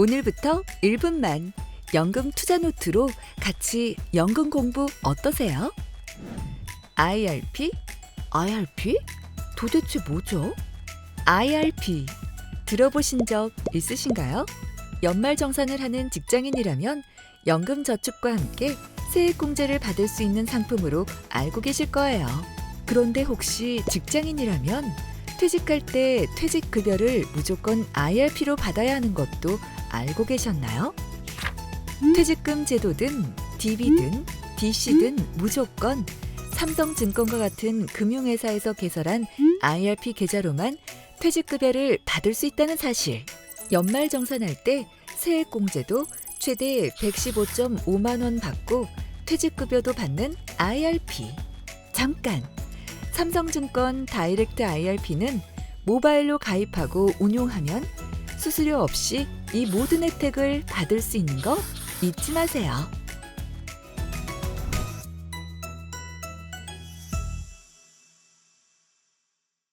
오늘부터 1분만 연금 투자 노트로 같이 연금 공부 어떠세요? IRP? IRP? 도대체 뭐죠? IRP 들어보신 적 있으신가요? 연말정산을 하는 직장인이라면 연금 저축과 함께 세액공제를 받을 수 있는 상품으로 알고 계실 거예요. 그런데 혹시 직장인이라면 퇴직할 때 퇴직 급여를 무조건 IRP로 받아야 하는 것도 알고 계셨나요? 퇴직금 제도든 DB든 DC든 무조건 삼성증권과 같은 금융회사에서 개설한 IRP 계좌로만 퇴직급여를 받을 수 있다는 사실. 연말 정산할 때 세액공제도 최대 115.5만 원 받고 퇴직급여도 받는 IRP. 잠깐! 삼성증권 다이렉트 IRP는 모바일로 가입하고 운용하면 수수료 없이 이 모든 혜택을 받을 수 있는 거 잊지 마세요.